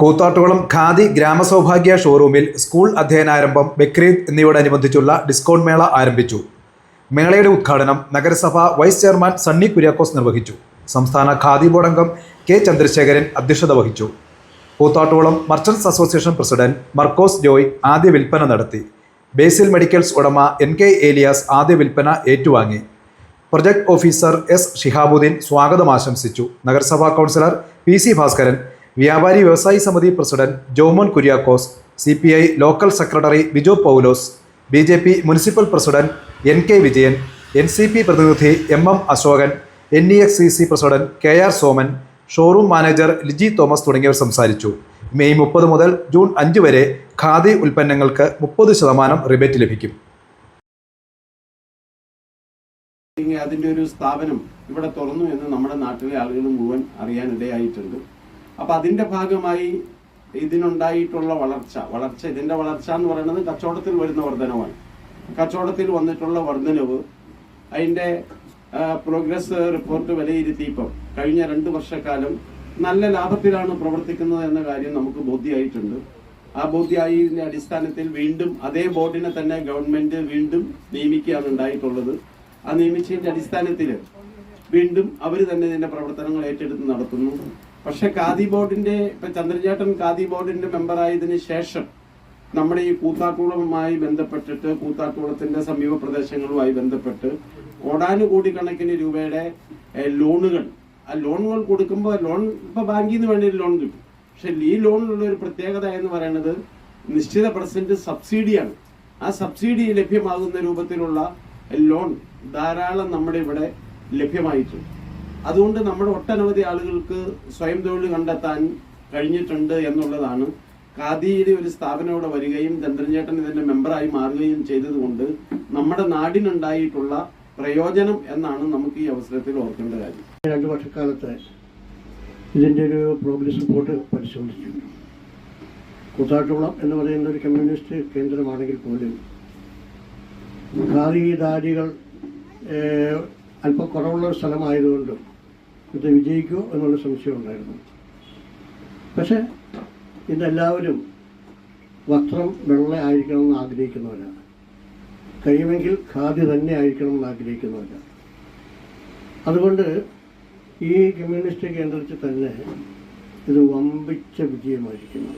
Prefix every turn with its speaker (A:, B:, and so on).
A: കൂത്താട്ടുകുളം ഖാദി ഗ്രാമസൗഭാഗ്യ ഷോറൂമിൽ സ്കൂൾ അധ്യയനാരംഭം ബക്രീദ് എന്നിവയോടനുബന്ധിച്ചുള്ള ഡിസ്കൗണ്ട് മേള ആരംഭിച്ചു. മേളയുടെ ഉദ്ഘാടനം നഗരസഭ വൈസ് ചെയർമാൻ സണ്ണി കുര്യാക്കോസ് നിർവഹിച്ചു. സംസ്ഥാന ഖാദി ബോർഡ് അംഗം കെ ചന്ദ്രശേഖരൻ അധ്യക്ഷത വഹിച്ചു. Koothattukulam merchants association president Markose Joy ആദ്യ വിൽപ്പന നടത്തി. ബേസിൽ മെഡിക്കൽസ് ഉടമ എൻ കെ ഏലിയാസ് ആദ്യ വിൽപ്പന ഏറ്റുവാങ്ങി. പ്രൊജക്ട് ഓഫീസർ എസ് ഷിഹാബുദ്ദീൻ സ്വാഗതം ആശംസിച്ചു. നഗരസഭാ കൗൺസിലർ പി സി ഭാസ്കരൻ വ്യാപാരി വ്യവസായി സമിതി president Jomon Kuriakose C P I local secretary Bijo Paulose B J P municipal president N K Vijayan N C P പ്രതിനിധി M M Ashokan N E X C C president K R Soman showroom manager Liji Thomas തുടങ്ങിയവർ സംസാരിച്ചു. May മുപ്പത് മുതൽ June അഞ്ച് വരെ ഖാദി ഉൽപ്പന്നങ്ങൾക്ക് മുപ്പത് ശതമാനം റിബേറ്റ് ലഭിക്കും.
B: അതിന്റെ ഒരു സ്ഥാപനം ഇവിടെ തുറന്നു എന്ന് നമ്മുടെ നാട്ടിലെ ആളുകൾ മുഴുവൻ അറിയാൻ ഇടയായിട്ടുണ്ട് അപ്പൊ അതിന്റെ ഭാഗമായി ഇതിനുണ്ടായിട്ടുള്ള വളർച്ച വളർച്ച ഇതിന്റെ വളർച്ച എന്ന് പറയുന്നത് കച്ചവടത്തിൽ വരുന്ന വർധനവാണ്. കച്ചവടത്തിൽ വന്നിട്ടുള്ള വർധനവ് അതിന്റെ പ്രോഗ്രസ് റിപ്പോർട്ട് വിലയിരുത്തിയപ്പോൾ കഴിഞ്ഞ രണ്ട് വർഷക്കാലം നല്ല ലാഭത്തിലാണ് പ്രവർത്തിക്കുന്നത് എന്ന കാര്യം നമുക്ക് ബോധ്യമായിട്ടുണ്ട് ആ ബോധ്യായതിന്റെ അടിസ്ഥാനത്തിൽ വീണ്ടും അതേ ബോർഡിനെ തന്നെ ഗവൺമെന്റ് വീണ്ടും നിയമിക്കുകയാണ് ഉണ്ടായിട്ടുള്ളത്. ആ നിയമിച്ചതിന്റെ അടിസ്ഥാനത്തിൽ വീണ്ടും അവർ തന്നെ ഇതിന്റെ പ്രവർത്തനങ്ങൾ ഏറ്റെടുത്ത് നടത്തുന്നു. പക്ഷെ ഖാദി ബോർഡിന്റെ ഇപ്പൊ ചന്ദ്രചേട്ടൻ ഖാദി ബോർഡിന്റെ മെമ്പർ മെമ്പറായതിനു ശേഷം നമ്മുടെ ഈ കൂത്താക്കുളവുമായി ബന്ധപ്പെട്ടിട്ട് കൂത്താക്കുളത്തിന്റെ സമീപ പ്രദേശങ്ങളുമായി ബന്ധപ്പെട്ട് കോടാനുകോടി കണക്കിന് രൂപയുടെ ലോണുകൾ. ആ ലോണുകൾ കൊടുക്കുമ്പോൾ ലോൺ ഇപ്പൊ ബാങ്കിൽ നിന്ന് വേണ്ടി ലോൺ കിട്ടും. പക്ഷെ ഈ ലോണിലുള്ള ഒരു പ്രത്യേകത എന്ന് പറയുന്നത് നിശ്ചിത പെർസെന്റ് സബ്സിഡിയാണ്. ആ സബ്സിഡി ലഭ്യമാകുന്ന രൂപത്തിലുള്ള ലോൺ ധാരാളം നമ്മുടെ ഇവിടെ ലഭ്യമായിട്ടുണ്ട്. അതുകൊണ്ട് നമ്മുടെ ഒട്ടനവധി ആളുകൾക്ക് സ്വയം തൊഴിൽ കണ്ടെത്താൻ കഴിഞ്ഞിട്ടുണ്ട് എന്നുള്ളതാണ്. ഖാദിയുടെ ഒരു സ്ഥാപനം ഇവിടെ വരികയും ചന്ദ്രൻചേട്ടൻ ഇതിന്റെ മെമ്പറായി മാറുകയും ചെയ്തതുകൊണ്ട് നമ്മുടെ നാടിനുണ്ടായിട്ടുള്ള പ്രയോജനം എന്നാണ് നമുക്ക് ഈ അവസരത്തിൽ ഓർക്കേണ്ട കാര്യം.
C: രണ്ട് വർഷക്കാലത്ത് ഇതിന്റെ ഒരു പ്രോഗ്രസ് റിപ്പോർട്ട് പരിശോധിച്ചു. കൂത്താട്ടുകുളം എന്ന് പറയുന്ന ഒരു കമ്മ്യൂണിസ്റ്റ് കേന്ദ്രമാണെങ്കിൽ പോലും ഖാദിദാരികൾ അല്പം കുറവുള്ള ഒരു സ്ഥലമായതുകൊണ്ടും ഇത് വിജയിക്കുമോ എന്നുള്ള സംശയം ഉണ്ടായിരുന്നു. പക്ഷേ ഇന്നെല്ലാവരും വസ്ത്രം വെള്ള ആയിരിക്കണമെന്ന് ആഗ്രഹിക്കുന്നവരാണ്. കഴിയുമെങ്കിൽ ഖാദി തന്നെ ആയിരിക്കണം എന്ന് ആഗ്രഹിക്കുന്നവരാണ്. അതുകൊണ്ട് ഈ കമ്മ്യൂണിസ്റ്റ് കേന്ദ്രത്തിൽ തന്നെ ഇത് വമ്പിച്ച വിജയമായിരിക്കുന്നു.